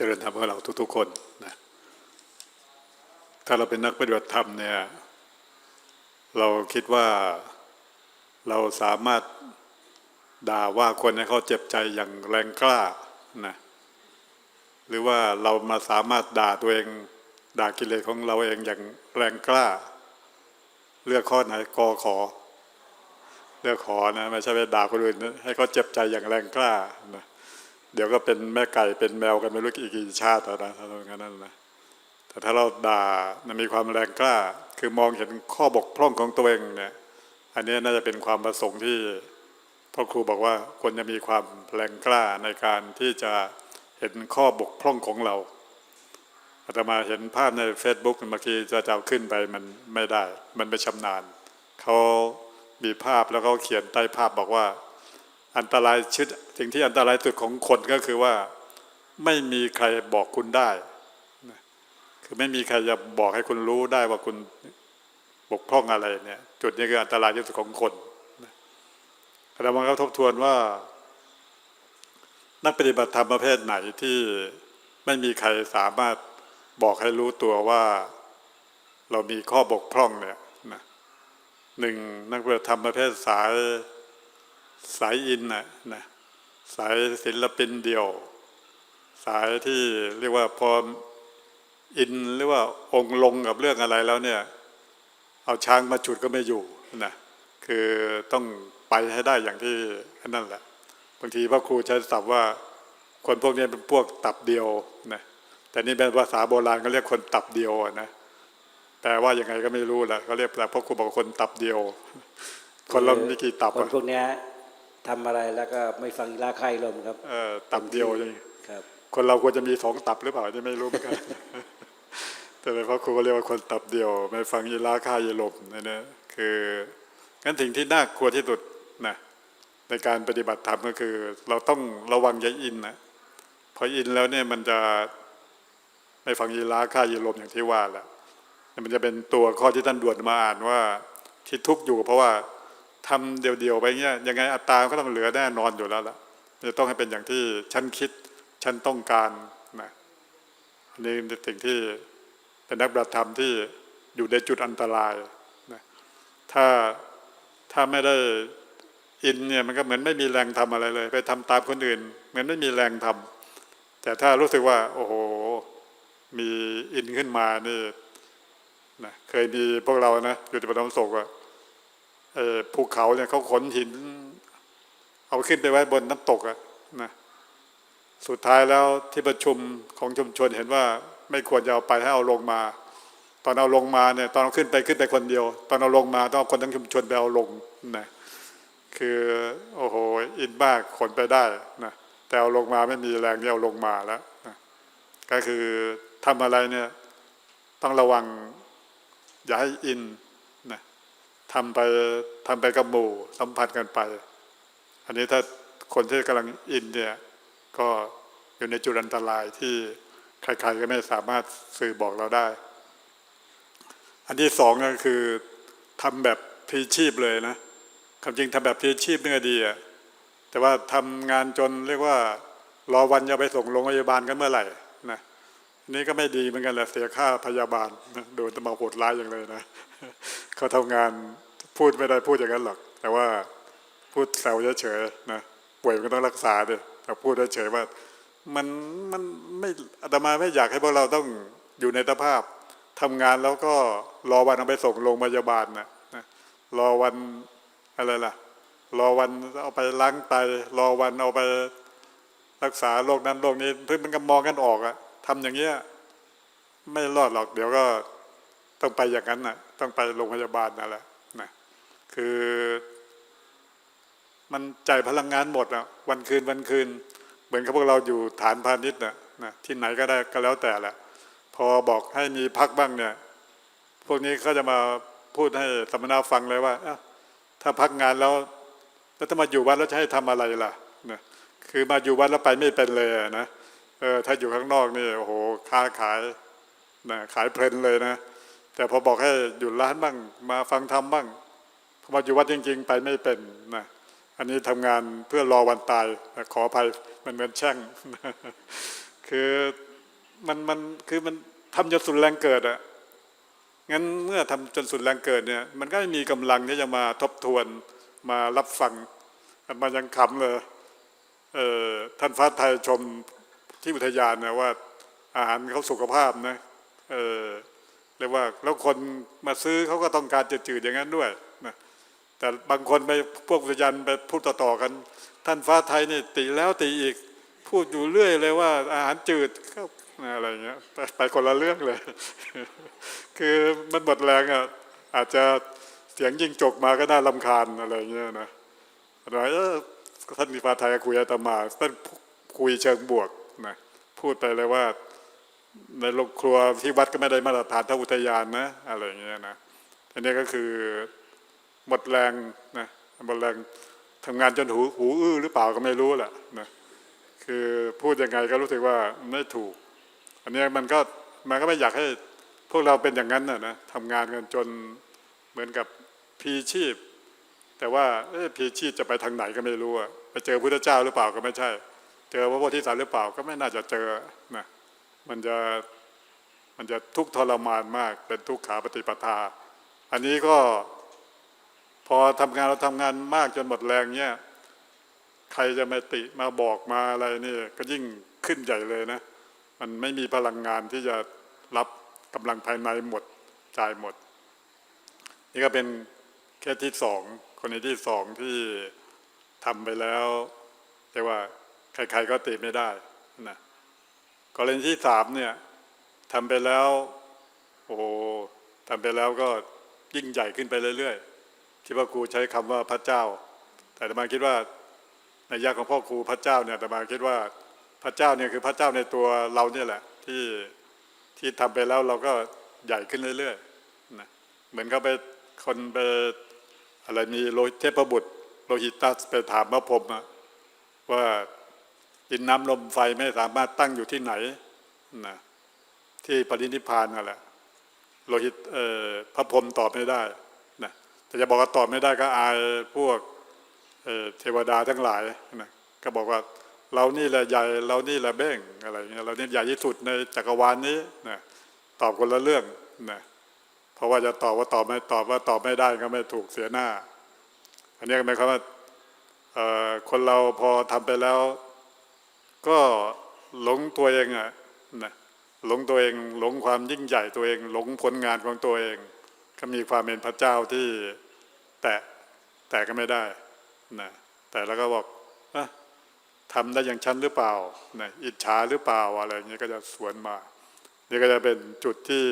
เจริญธรรมของเราทุก ๆ คนนะถ้าเราเป็นนักปฏิบัติธรรมเนี่ยเราคิดว่าเราสามารถด่าว่าคนให้เขาเจ็บใจอย่างแรงกล้านะหรือว่าเรามาสามารถด่าตัวเองด่ากิเลสของเราเองอย่างแรงกล้า เลือกข้อไหนกอขอ เลือกขอนะไม่ใช่ไปด่าคนอื่นให้เขาเจ็บใจอย่างแรงกล้านะ เดี๋ยวก็เป็นแม่ไก่เป็นแมวกันไม่รู้กี่กี่ชาติแล้วนะถ้าเราอย่างนั้นนะแต่ถ้าเราด่ามันมีความแรงกล้า คือมองเห็นข้อบกพร่องของตัวเองเนี่ย อันนี้น่าจะเป็นความประสงค์ที่พ่อครูบอกว่าควรจะมีความแรงกล้าในการที่จะเห็นข้อบกพร่องของเราอาตมาเห็นภาพใน Facebook เมื่อกี้จะจะขึ้นไปมันไม่ได้ มันไม่ชำนาญเขามีภาพแล้วเขาเขียนใต้ภาพบอกว่า อันตรายชุดสิ่งที่อันตรายสุดของคนก็คือว่าไม่มีใครบอกคุณได้ คือไม่มีใครจะบอกให้คุณรู้ได้ว่าคุณบกพร่องอะไรเนี่ยจุดนี้คืออันตรายที่สุดของคนนะอามาก็ทบทวนว่า นักปฏิบัติธรรมประเภทไหนที่ไม่มีใครสามารถบอกให้รู้ตัวว่า เรามีข้อบกพร่องเนี่ยนะหนึ่งนักปฏิบัติธรรมประเภทสาย สายอินนะนะสายศิลปินเดียว สายที่เรียกว่าพออินหรือว่าองค์ลงกับเรื่องอะไรแล้วเนี่ย เอาช้างมาจุดก็ไม่อยู่นะคือต้องไปให้ได้อย่างที่นั่นแหละ บางทีพระครูใช้ศัพท์ว่าคนพวกนี้เป็นพวกตับเดียวนะแต่นี่เป็นภาษาโบราณเขาเรียกคนตับเดียวนะแปลว่ายังไงก็ไม่รู้แหละเขาเรียกแต่พระครูบอกคนตับเดียว คนเรามีกี่ตับคนพวกเนี้ย ทำอะไรแล้วก็ไม่ฟังราใครลมครับเออตับเดียวอย่างนี้ครับ คนเราควรจะมีสองตับหรือเปล่าที่ไม่รู้เหมือนกันแต่เป็นเพราะครูก็เรียกว่าคนตับเดียว ไม่ฟังยีราค่ายีลมนะเนี่ยคืองั้นสิ่งที่น่ากลัวที่สุดนะในการปฏิบัติธรรมก็คือ เราต้องระวังอย่าอินนะพออินแล้วเนี่ยมันจะไม่ฟังยีราค่ายีลมอย่างที่ว่าแหละมันจะเป็นตัวข้อที่ท่านด่วนมาอ่านว่าที่ทุกข์อยู่เพราะว่า ทำเดียวๆไปเงี้ยยังไงอัตตราก็ต้องเหลือแน่นอนอยู่แล้วล่ะมันจะต้องให้เป็นอย่างที่ฉันคิดฉันต้องการนะอันนี้เป็นสิ่งที่เป็นนักปฏิบัตธรรมที่อยู่ในจุดอันตรายนะถ้าถ้าไม่ได้อินเนี่ยมันก็เหมือนไม่มีแรงทำอะไรเลย ไปทำตามคนอื่น เหมือนไม่มีแรงทำแต่ถ้ารู้สึกว่า โอ้โห มีอินขึ้นมานี่นะเคยมีพวกเรานะอยู่ที่ปฐมศกอะ ภูเขาเนี่ยเขาขนหิน เอาขึ้นไปไว้บนน้ำตกอะนะสุดท้ายแล้วที่ประชุมของชุมชนเห็นว่า ไม่ควรจะเอาไปให้เอาลงมา ตอนเอาลงมาเนี่ยตอนเอาขึ้นไปขึ้นไปคนเดียว ตอนเอาลงมาต้องคนทั้งชุมชนไปเอาลงนะคือโอ้โหอินมากขนไปได้นะแต่เอาลงมาไม่มีแรงที่เอาลงมาแล้วนะก็คือทำอะไรเนี่ยต้องระวังอย่าให้อิน ทำไปทำไปกับหมู่สัมพันธ์กันไป อันนี้ถ้าคนที่กำลังอินเนี่ยก็อยู่ในจุดอันตรายที่ใครๆก็ไม่สามารถสื่อบอกเราได้ อันที่สองก็คือทำแบบพีชีพเลยนะคำจริงทำแบบพีชีพนี่ก็ดีอะแต่ว่าทำงานจนเรียกว่ารอวันจะไปส่งโรงพยาบาลกันเมื่อไหร่นะอันนี่ก็ไม่ดีเหมือนกันแหละเสียค่าพยาบาลนะโดนตมาโหดร้ายอย่างเลยนะ เขาทำงานพูดไม่ได้พูดอย่างนั้นหรอก แต่ว่าพูดแซวเฉยๆนะป่วยมันก็ต้องรักษาดิแต่พูดเฉยๆว่า มันมันไม่อาตมาไม่อยากให้พวกเราต้องอยู่ในสภาพทำงานแล้วก็รอวันเอาไปส่งโรงพยาบาลนะนะรอวันอะไรล่ะ รอวันเอาไปล้างไตรอวันเอาไปรักษาโรคนั้นโรคนี้เพื่อมันก็มองกันออกอะทำอย่างเงี้ยไม่รอดหรอก เดี๋ยวก็ต้องไปอย่างนั้นน่ะ ต้องไปโรงพยาบาลนั่นแหละนะคือ มันจ่ายพลังงานหมดอะวันคืนวันคืน เหมือนกับพวกเราอยู่ฐานพาณิชย์นะนะที่ไหนก็ได้ก็แล้วแต่แหละ พอบอกให้มีพักบ้างเนี่ย พวกนี้เขาจะมาพูดให้สมณะฟังเลยว่าอ้าวถ้าพักงานแล้วแล้วถ้ามาอยู่วัดแล้วจะให้ทำอะไรล่ะนะคือมาอยู่วัดแล้วไปไม่เป็นเลยนะเออถ้าอยู่ข้างนอกนี่โอ้โหค้าขายนะขายเพลินเลยนะ แต่พอบอกให้อยู่ร้านบ้าง มาฟังธรรมบ้างพอมาอยู่วัดจริง ๆ ไปไม่เป็นนะอันนี้ทำงานเพื่อรอวันตายขออภัยมันเหมือนแช่งคือมันมันคือมันทำจนสุดแรงเกิดอะงั้นเมื่อทำจนสุดแรงเกิดเนี่ย มันก็ไม่มีกำลังที่จะมาทบทวนมารับฟังมันยังขำเลยเออท่านฟ้าไทยชมที่อุทยานนะว่า อาหารเขาสุขภาพนะเออ เรียกว่าแล้วคนมาซื้อเขาก็ต้องการจืดๆอย่างนั้นด้วยนะแต่บางคนไปพวกอุทยานไปพูดต่อๆกัน ท่านฟ้าไทยนี่ติแล้วติอีก พูดอยู่เรื่อยเลยว่าอาหารจืดก็อะไรเงี้ยไปไปคนละเรื่องเลย คือมันหมดแรงอะอาจจะเสียงยิงจกมาก็น่าลำคาญอะไรเงี้ยนะอะไรเออท่านฟ้าไทยคุยอาตมาท่านคุยเชิงบวกนะพูดไปเลยว่า ในโรงครัวที่วัดก็ไม่ได้มาตรฐานเท่าอุทยานนะอะไรอย่างเงี้ยนะอันนี้ก็คือหมดแรงนะหมดแรงทำงานจนหูหูอื้อหรือเปล่าก็ไม่รู้แหละนะคือพูดยังไงก็รู้สึกว่าไม่ถูก อันนี้มันก็มันก็ไม่อยากให้พวกเราเป็นอย่างนั้นนะนะทำงานกันจนเหมือนกับพีชีพ แต่ว่าพีชีพจะไปทางไหนก็ไม่รู้อะไปเจอพุทธเจ้าหรือเปล่าก็ไม่ใช่ เจอพระโพธิสัตว์หรือเปล่าก็ไม่น่าจะเจอนะ มันจะมันจะทุกข์ทรมานมาก เป็นทุกขาปฏิปทา อันนี้ก็พอทำงานเราทำงานมากจนหมดแรงเนี่ยใครจะมาติมาบอกมาอะไรนี่ก็ยิ่งขึ้นใหญ่เลยนะ มันไม่มีพลังงานที่จะรับกำลังภายในหมดจ่ายหมด นี่ก็เป็นแค่ที่สองคนที่สองที่ทำไปแล้วแต่ว่าใครๆก็ติไม่ได้นะ กรณีที่สามเนี่ยทำไปแล้ว โอ้ทำไปแล้วก็ยิ่งใหญ่ขึ้นไปเรื่อยๆที่ว่าครูใช้คำว่าพระเจ้า แต่อาตมาคิดว่าในยะของพ่อครูพระเจ้าเนี่ยแต่มาคิดว่าพระเจ้าเนี่ยคือพระเจ้าในตัวเราเนี่ยแหละ ที่ที่ทำไปแล้วเราก็ใหญ่ขึ้นเรื่อยๆนะเหมือนเขาไปคนไปอะไรมีโลหิตเทพบุตรโลหิตัสไปถามพระพรหมว่า ดินน้ำลมไฟไม่สามารถตั้งอยู่ที่ไหนนะที่ปรินิพานนั่นแหละโลหิตพระพรหมตอบไม่ได้นะแต่จะบอกว่าตอบไม่ได้ก็อายพวกเเทวดาทั้งหลายนะก็บอกว่าเรานี่แหละใหญ่เรานี่แหละเบ้งอะไรเงี้ยเรานี่ใหญ่ที่สุดในจักรวาลนี้นะตอบคนละเรื่องนะเพราะว่าจะตอบว่าตอบไม่ตอบว่าตอบไม่ได้ก็ไม่ถูกเสียหน้า อันนี้หมายความว่าคนเราพอทำไปแล้ว ก็หลงตัวเองอะนะหลงตัวเองหลงความยิ่งใหญ่ตัวเอง หลงผลงานของตัวเอง ก็มีความเป็นพระเจ้าที่แตะแตะก็ไม่ได้นะแต่แล้วก็บอกอะทำได้อย่างฉันหรือเปล่านะอิจฉาหรือเปล่าอะไรเงี้ยก็จะสวนมานี่ก็จะเป็นจุดที่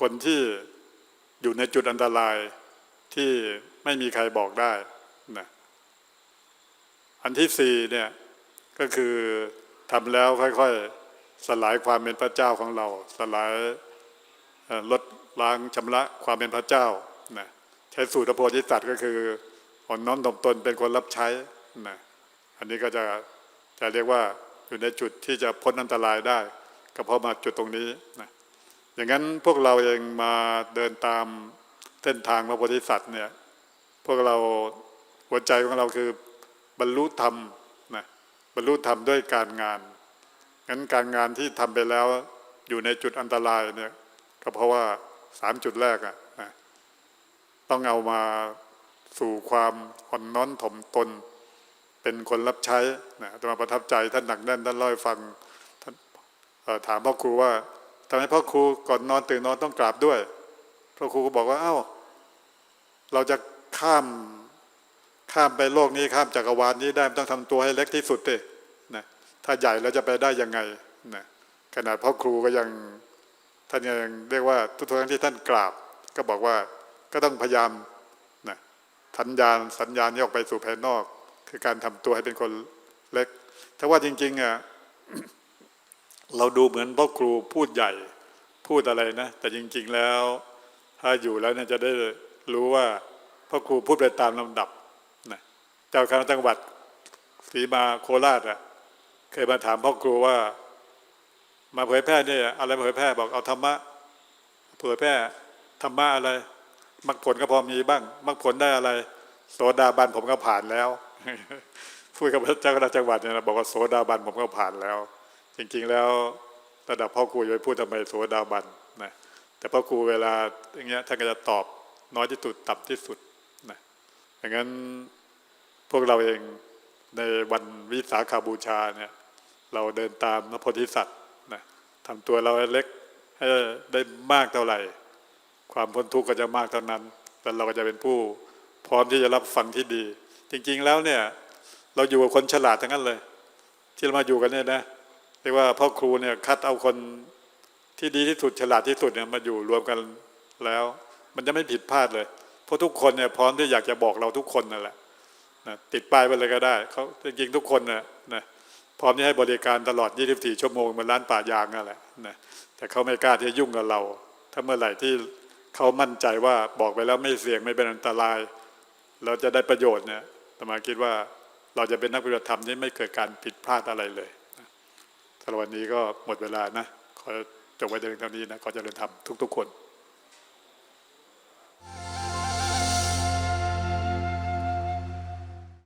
คนที่อยู่ในจุดอันตรายที่ไม่มีใครบอกได้นะ อันที่สี่เนี่ยก็คือทำแล้วค่อยๆสลายความเป็นพระเจ้าของเรา สลายลดล้างชำระความเป็นพระเจ้านะใช้สูตรพระโพธิสัตว์ก็คืออ่อนน้อมถ่อมตนเป็นคนรับใช้นะอันนี้ก็จะจะเรียกว่าอยู่ในจุดที่จะพ้นอันตรายได้ ก็เพราะมาจุดตรงนี้นะอย่างนั้นพวกเราเองมาเดินตามเส้นทางพระโพธิสัตว์เนี่ยพวกเราหัวใจของเราคือ บรรลุธรรมนะบรรลุธรรมด้วยการงานงั้นการงานที่ทำไปแล้วอยู่ในจุดอันตรายเนี่ยก็เพราะว่าสามจุดแรกอะนะต้องเอามาสู่ความอ่อนน้อมถ่อมตน เป็นคนรับใช้นะอาตมาประทับใจท่านหนักแน่นท่านเล่าให้ฟังท่านถามพ่อครูว่าทำไมพ่อครูก่อนนอนตื่นนอนต้องกราบด้วยพ่อครูก็บอกว่าเอ้า เราจะข้าม ข้ามไปโลกนี้ข้ามจักรวาลนี้ได้ต้องทำตัวให้เล็กที่สุดเลยนะถ้าใหญ่เราจะไปได้ยังไงนะขนาดพ่อครูก็ยังท่านยังเรียกว่าทุกครั้งที่ท่านกราบ ก็บอกว่าก็ต้องพยายามนะสัญญาณสัญญาณที่ออกไปสู่ภายนอก คือการทำตัวให้เป็นคนเล็กถ้าว่าจริงๆอะเราดูเหมือนพ่อครูพูดใหญ่พูดอะไรนะ แต่จริง ๆแล้ว ถ้าอยู่แล้วเนี่ยจะได้รู้ว่าพ่อครูพูดไปตามลำดับ จ้าคณะจังหวัดศรีมาโคราชอะ เคยมาถามพ่อครูว่า มาเผยแพร่เนี่ยอะไรมาเผยแพร่บอกเอาธรรมะเผยแพร่ธรรมะอะไรมรรคผลก็พอมีบ้างมรรคผลได้อะไร โสดาบันผมก็ผ่านแล้วพูดกับเจ้าคณะจังหวัดเนี่ยนะบอกว่าโสดาบันผมก็ผ่านแล้ว จริง ๆ แล้วระดับพ่อครูจะไปพูดทำไมโสดาบันนะแต่พ่อครูเวลาอย่างเงี้ยท่านก็จะตอบน้อยที่สุดต่ำที่สุดนะอย่างนั้น พวกเราเองในวันวิสาขาบูชาเนี่ย เราเดินตามพระโพธิสัตว์นะทำตัวเราให้เล็กให้ได้มากเท่าไหร่ ความพ้นทุกข์ก็จะมากเท่านั้นแล้วเราก็จะเป็นผู้พร้อมที่จะรับฟังที่ดี จริง ๆแล้วเนี่ย เราอยู่กับคนฉลาดทั้งนั้นเลย ที่เรามาอยู่กันเนี่ยนะเรียกว่าพ่อครูเนี่ยคัดเอาคนที่ดีที่สุดฉลาดที่สุดเนี่ยมาอยู่รวมกันแล้ว มันจะไม่ผิดพลาดเลย เพราะทุกคนเนี่ยพร้อมที่อยากจะบอกเราทุกคนนั่นแหละ นะติดป้ายไปเลยก็ได้เขาจริงๆทุกคนนะนะพร้อมที่ให้บริการตลอด 24 ชั่วโมงเหมือนร้านป่ายางนั่นแหละนะแต่เขาไม่กล้าที่จะยุ่งกับเรา ถ้าเมื่อไหร่ที่เขามั่นใจว่าบอกไปแล้วไม่เสี่ยงไม่เป็นอันตราย เราจะได้ประโยชน์เนี่ยอาตมาคิดว่าเราจะเป็นนักปฏิบัติธรรมที่ไม่เกิดการผิดพลาดอะไรเลยสำหรับวันนี้ก็หมดเวลานะขอจบไว้เพียงเท่านี้นะขอเจริญธรรมทุกๆคน